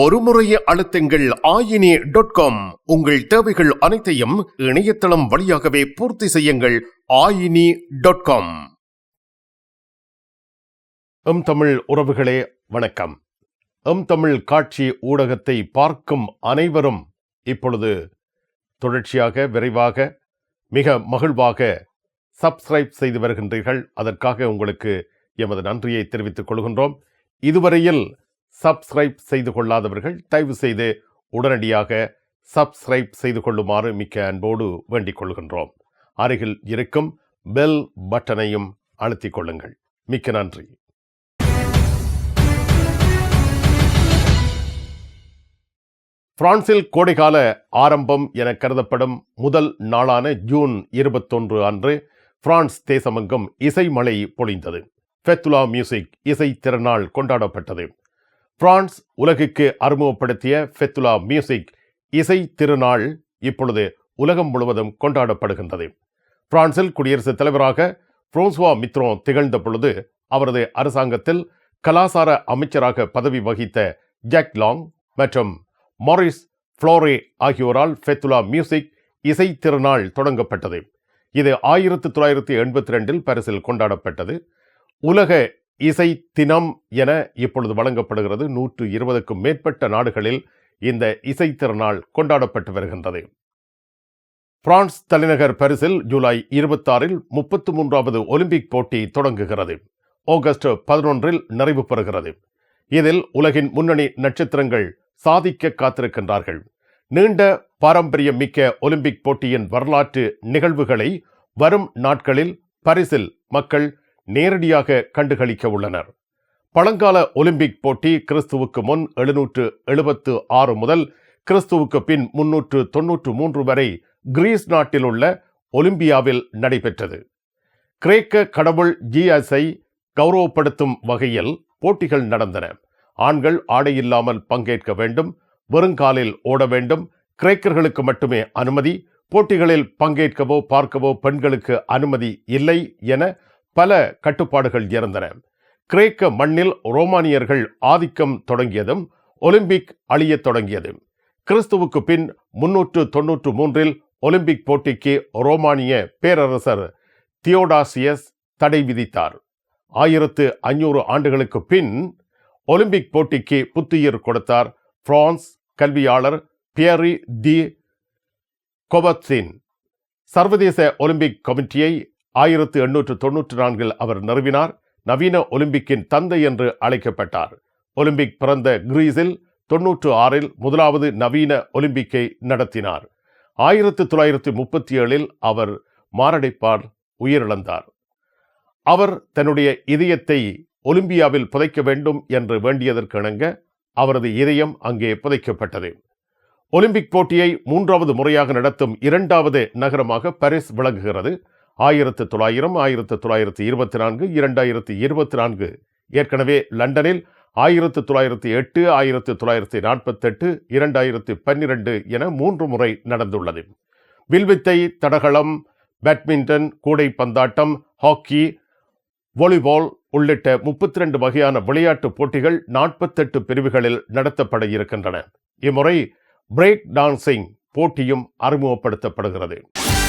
ஒரு முறைய ஆயினி dot com உங்கள் தேவைகள் அனைத்தையும் இணையதளம் வழியாகவே பூர்த்தி செய்யுங்கள் ஆயினி டாட் காம் எம் தமிழ் உறவுகளே வணக்கம். எம் தமிழ் காட்சி ஊடகத்தை பார்க்கும் அனைவரும் இப்பொழுது தொடர்ச்சியாக விரைவாக மிக மகிழ்வாக சப்ஸ்கிரைப் செய்து வருகின்றீர்கள். அதற்காக உங்களுக்கு எமது நன்றியை தெரிவித்துக் கொள்கின்றோம். இதுவரையில் சப்ஸ்கிரைப் செய்து கொள்ளாதவர்கள் தயவு செய்து உடனடியாக சப்ஸ்கிரைப் செய்து கொள்ளுமாறு மிக்க அன்போடு வேண்டிக் கொள்கின்றோம் அருகில் இருக்கும் பெல் பட்டனையும் அழுத்திக் கொள்ளுங்கள் மிக்க நன்றி. பிரான்சில் கோடைகால ஆரம்பம் என கருதப்படும் முதல் நாளான ஜூன் இருபத்தொன்று அன்று பிரான்ஸ் தேசமங்கம் இசை மழை பொழிந்தது. ஃபெத்துலா மியூசிக் இசை திறனால் கொண்டாடப்பட்டது. பிரான்ஸ் உலகுக்கு அறிமுகப்படுத்திய ஃபெத்துலா மியூசிக் இசை திருநாள் இப்பொழுது உலகம் முழுவதும் கொண்டாடப்படுகின்றது. பிரான்சில் குடியரசுத் தலைவராக புரோன்சுவா மித்ரோ திகழ்ந்த பொழுது அவரது அரசாங்கத்தில் கலாசார அமைச்சராக பதவி வகித்த ஜாக் லாங் மற்றும் மாரிஸ் ஃப்ளோரே ஆகியோரால் ஃபெத்துலா மியூசிக் இசை திருநாள் தொடங்கப்பட்டது. இது ஆயிரத்து தொள்ளாயிரத்தி எண்பத்தி ரெண்டில் பரிசில் கொண்டாடப்பட்டது. உலக இசை தினம் என இப்பொழுது வழங்கப்படுகிறது. நூற்று இருபதுக்கும் மேற்பட்ட நாடுகளில் இந்த இசை திருநாள் கொண்டாடப்பட்டு வருகின்றது. பிரான்ஸ் தலைநகர் பரிசில் ஜூலை இருபத்தாறில் முப்பத்து மூன்றாவது ஒலிம்பிக் போட்டி தொடங்குகிறது. ஆகஸ்ட் பதினொன்றில் நிறைவு பெறுகிறது. இதில் உலகின் முன்னணி நட்சத்திரங்கள் சாதிக்க காத்திருக்கின்றார்கள். நீண்ட பாரம்பரியம் மிக்க ஒலிம்பிக் போட்டியின் வரலாற்று நிகழ்வுகளை வரும் நாட்களில் பரிசில் மக்கள் நேரடியாக கண்டுகளிக்க உள்ளனர் பழங்கால ஒலிம்பிக் போட்டி கிறிஸ்துவுக்கு முன் எழுநூற்று எழுபத்து ஆறு முதல் கிறிஸ்துவுக்கு பின் முன்னூற்று தொன்னூற்று மூன்று வரை கிரீஸ் நாட்டில் உள்ள ஒலிம்பியாவில் நடைபெற்றது. கிரேக்க கடவுள் ஜிஎஸ்ஐ கௌரவப்படுத்தும் வகையில் போட்டிகள் நடந்தன. ஆண்கள் ஆடையில்லாமல் பங்கேற்க வேண்டும் வெறுங்காலில் ஓட வேண்டும் கிரேக்கர்களுக்கு மட்டுமே அனுமதி போட்டிகளில் பங்கேற்கவோ பார்க்கவோ பெண்களுக்கு அனுமதி இல்லை என பல கட்டுப்பாடுகள் இருந்தன. கிரேக்க மண்ணில் ரோமானியர்கள் ஆதிக்கம் தொடங்கியதும் ஒலிம்பிக் அழியத் தொடங்கியது. கிறிஸ்துவுக்கு பின் முன்னூற்று தொன்னூற்று மூன்றில் ஒலிம்பிக் போட்டிக்கு ரோமானிய பேரரசர் தியோடாசியஸ் தடை விதித்தார். ஆயிரத்து ஐநூறு ஆண்டுகளுக்கு பின் ஒலிம்பிக் போட்டிக்கு புத்துயிர் கொடுத்தார் பிரான்ஸ் கல்வியாளர் பியரி தி கொபத்சின் சர்வதேச ஒலிம்பிக் கமிட்டியை ஆயிரத்து எண்ணூற்று தொன்னூற்று நான்கில் அவர் நிறுவினார். நவீன ஒலிம்பிக்கின் தந்தை என்று அழைக்கப்பட்டார். ஒலிம்பிக் பிறந்த கிரீஸில் தொன்னூற்று ஆறில் முதலாவது நவீன ஒலிம்பிக்கை நடத்தினார். ஆயிரத்து தொள்ளாயிரத்து முப்பத்தி ஏழில் அவர் மாரடைப்பால் உயிரிழந்தார். அவர் தன்னுடைய இதயத்தை ஒலிம்பியாவில் புதைக்க வேண்டும் என்று வேண்டியதற்கிணங்க அவரது இதயம் அங்கே புதைக்கப்பட்டது. ஒலிம்பிக் போட்டியை மூன்றாவது முறையாக நடத்தும் இரண்டாவது நகரமாக பாரிஸ் விளங்குகிறது. ஆயிரத்து தொள்ளாயிரம் ஆயிரத்து தொள்ளாயிரத்து இருபத்தி நான்கு இரண்டாயிரத்து இருபத்தி நான்கு. ஏற்கனவே லண்டனில் ஆயிரத்து தொள்ளாயிரத்து எட்டு ஆயிரத்து தொள்ளாயிரத்து நாற்பத்தெட்டு இரண்டாயிரத்து பன்னிரண்டு என மூன்று முறை நடந்துள்ளது. வில்வித்தை தடகளம் பேட்மிண்டன் கூடை பந்தாட்டம் ஹாக்கி வாலிபால் உள்ளிட்ட முப்பத்தி ரெண்டு வகையான விளையாட்டு போட்டிகள் நாற்பத்தெட்டு பிரிவுகளில் நடத்தப்பட இருக்கின்றன. இம்முறை பிரேக் டான்சிங் போட்டியும் அறிமுகப்படுத்தப்படுகிறது.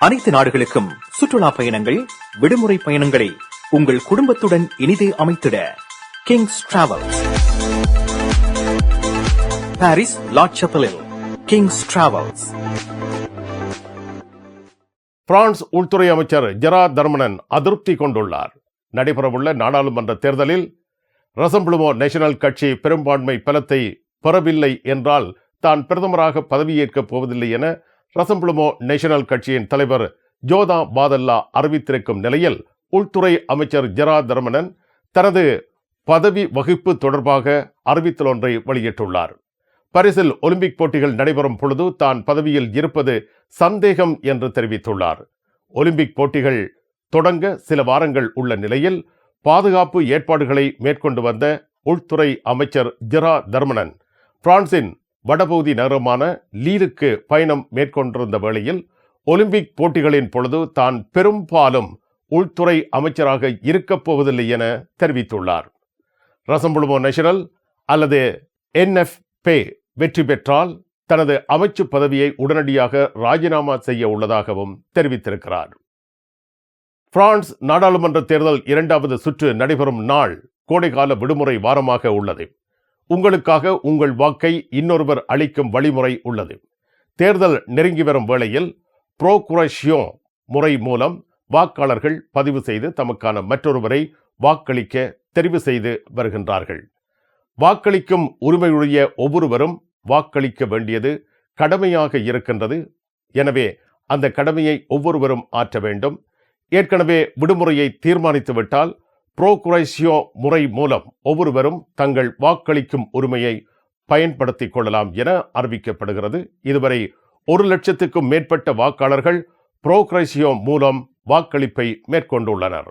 அனைத்து நாடுகளுக்கும் சுற்றுலா பயணங்கள் விடுமுறை பயணங்களை உங்கள் குடும்பத்துடன் இனிதே அமைத்திட கிங்ஸ் டிராவல்ஸ் பாரிஸ் லாட்சப்பலில் கிங்ஸ் டிராவல்ஸ் பிரான்ஸ் உள்துறை அமைச்சர் ஜெரா தர்மனன் அதிருப்தி கொண்டுள்ளார். நடைபெறவுள்ள நாடாளுமன்ற தேர்தலில் ரசம்பிளுமோ நேஷனல் கட்சி பெரும்பான்மை பலத்தை பெறவில்லை என்றால் தான் பிரதமராக பதவியேற்கப் போவதில்லை என ரசம்புளுமோ நேஷனல் கட்சியின் தலைவர் ஜோதா பாதல்லா அறிவித்திருக்கும் நிலையில் உள்துறை அமைச்சர் ஜெரா தர்மனன் தனது பதவி வகிப்பு தொடர்பாக அறிவித்தல் ஒன்றை வெளியிட்டுள்ளார். பரிசில் ஒலிம்பிக் போட்டிகள் நடைபெறும் பொழுது தான் பதவியில் இருப்பது சந்தேகம் என்று தெரிவித்துள்ளார். ஒலிம்பிக் போட்டிகள் தொடங்க சில வாரங்கள் உள்ள நிலையில் பாதுகாப்பு ஏற்பாடுகளை மேற்கொண்டு வந்த உள்துறை அமைச்சர் ஜெரா தர்மனன் பிரான்சின் வடபகுதி நகரமான லீலுக்கு பயணம் மேற்கொண்டிருந்த வேளையில் ஒலிம்பிக் போட்டிகளின் பொழுது தான் பெரும்பாலும் உள்துறை அமைச்சராக இருக்கப் போவதில்லை என தெரிவித்துள்ளார். ரசம்புழுமோ நேஷனல் அல்லது என்எஃப்பே வெற்றி பெற்றால் தனது அமைச்சு பதவியை உடனடியாக ராஜினாமா செய்ய உள்ளதாகவும் தெரிவித்திருக்கிறார். பிரான்ஸ் நாடாளுமன்ற தேர்தல் இரண்டாவது சுற்று நடைபெறும் நாள் கோடைகால விடுமுறை வாரமாக உள்ளது. உங்களுக்காக உங்கள் வாக்கை இன்னொருவர் அளிக்கும் வழிமுறை உள்ளது. தேர்தல் நெருங்கி வரும் வேளையில் ப்ரோகுரஷியோ முறை மூலம் வாக்காளர்கள் பதிவு செய்து தமக்கான மற்றொருவரை வாக்களிக்க தெரிவு செய்து வருகின்றார்கள். வாக்களிக்கும் உரிமையுடைய ஒவ்வொருவரும் வாக்களிக்க வேண்டியது கடமையாக இருக்கின்றது. எனவே அந்த கடமையை ஒவ்வொருவரும் ஆற்ற வேண்டும். ஏற்கனவே விடுமுறையை தீர்மானித்துவிட்டால் ப்ரோகுரைசியோ முறை மூலம் ஒவ்வொருவரும் தங்கள் வாக்களிக்கும் உரிமையை பயன்படுத்திக் கொள்ளலாம் என அறிவிக்கப்படுகிறது. இதுவரை ஒரு லட்சத்துக்கும் மேற்பட்ட வாக்காளர்கள் ப்ரோக்ரைசியோ மூலம் வாக்களிப்பை மேற்கொண்டுள்ளனர்.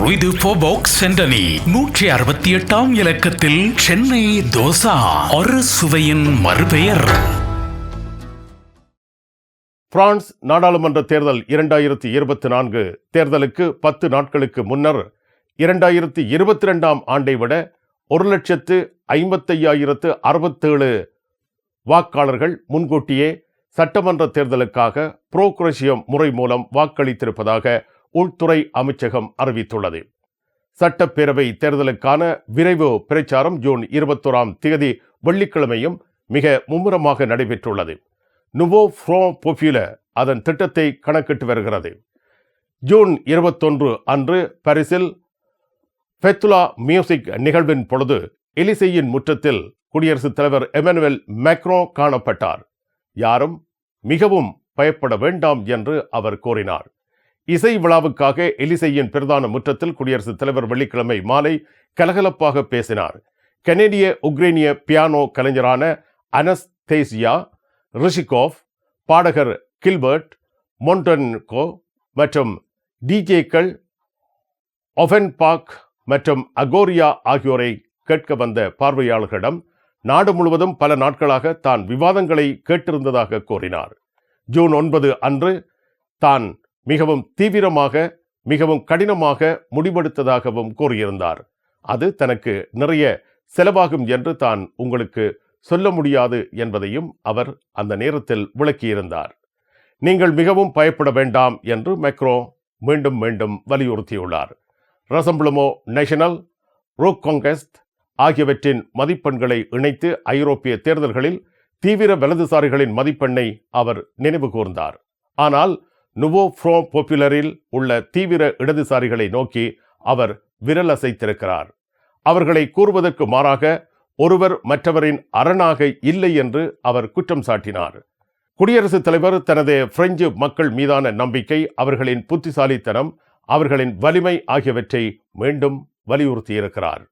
ருய்து போபாக்ஸ் சென்டனி நூற்றி அறுபத்தி எட்டாம் இலக்கத்தில் சென்னை தோசா ஒரு சுவையின் மறுபெயர். பிரான்ஸ் நாடாளுமன்ற தேர்தல் இரண்டாயிரத்தி இருபத்தி நான்கு தேர்தலுக்கு பத்து நாட்களுக்கு முன்னர் இரண்டாயிரத்தி இருபத்தி ரெண்டாம் ஆண்டை விட ஒரு லட்சத்து ஐம்பத்தையாயிரத்து அறுபத்தேழு வாக்காளர்கள் முன்கூட்டியே சட்டமன்ற தேர்தலுக்காக புரோக்ரஷியம் முறை மூலம் வாக்களித்திருப்பதாக உள்துறை அமைச்சகம் அறிவித்துள்ளது. சட்டப்பேரவை தேர்தலுக்கான விரைவு பிரச்சாரம் ஜூன் இருபத்தோராம் தேதி வெள்ளிக்கிழமையும் மிக மும்முரமாக நடைபெற்றுள்ளது. நுவோ ஃப்ரோ பொஃபியூல அதன் திட்டத்தை கணக்கிட்டு வருகிறது. ஜூன் இருபத்தொன்று அன்று பாரிஸில் ஃபெத்துலா மியூசிக் நிகழ்வின் பொழுது எலிசையின் முற்றத்தில் குடியரசுத் தலைவர் எமனுவல் மேக்ரோ காணப்பட்டார். யாரும் மிகவும் பயப்பட வேண்டாம் என்று அவர் கூறினார். இசை விழாவுக்காக எலிசையின் பிரதான முற்றத்தில் குடியரசுத் தலைவர் வெள்ளிக்கிழமை மாலை கலகலப்பாக பேசினார். கனேடிய உக்ரைனிய பியானோ கலைஞரான அனஸ்தேசியா ரிஷிகோவ் பாடகர் கில்பர்ட் மொண்டன்கோ மற்றும் டிஜேக்கள் ஒஃபென்பாக் மற்றும் அகோரியா ஆகியோரை கேட்க வந்த பார்வையாளர்களிடம் நாடு முழுவதும் பல நாட்களாக தான் விவாதங்களை கேட்டிருந்ததாக கூறினார். ஜூன் ஒன்பது அன்று தான் மிகவும் தீவிரமாக மிகவும் கடினமாக முடிவெடுத்ததாகவும் கூறியிருந்தார். அது தனக்கு நிறைய செலவாகும் என்று தான் உங்களுக்கு சொல்ல முடியாது என்பதையும் அவர் அந்த நேரத்தில் விளக்கியிருந்தார். நீங்கள் மிகவும் பயப்பட வேண்டாம் என்று மெக்ரோ மீண்டும் மீண்டும் வலியுறுத்தியுள்ளார். ரசம்பிளமோ நேஷனல் ரோக் காங்கஸ்ட் ஆகியவற்றின் மதிப்பெண்களை இணைத்து ஐரோப்பிய தேர்தல்களில் தீவிர வலதுசாரிகளின் மதிப்பெண்ணை அவர் நினைவு கூர்ந்தார். ஆனால் நுவோ ஃப்ரோ பாப்புலரில் உள்ள தீவிர இடதுசாரிகளை நோக்கி அவர் விரல் அசைத்திருக்கிறார் அவர்களை கூறுவதற்கு மாறாக ஒருவர் மற்றவரின் அரணாக இல்லை என்று அவர் குற்றம் சாட்டினார். குடியரசுத் தலைவர் தனது பிரெஞ்சு மக்கள் மீதான நம்பிக்கை அவர்களின் புத்திசாலித்தனம் அவர்களின் வலிமை ஆகியவற்றை மீண்டும் வலியுறுத்தியிருக்கிறார்.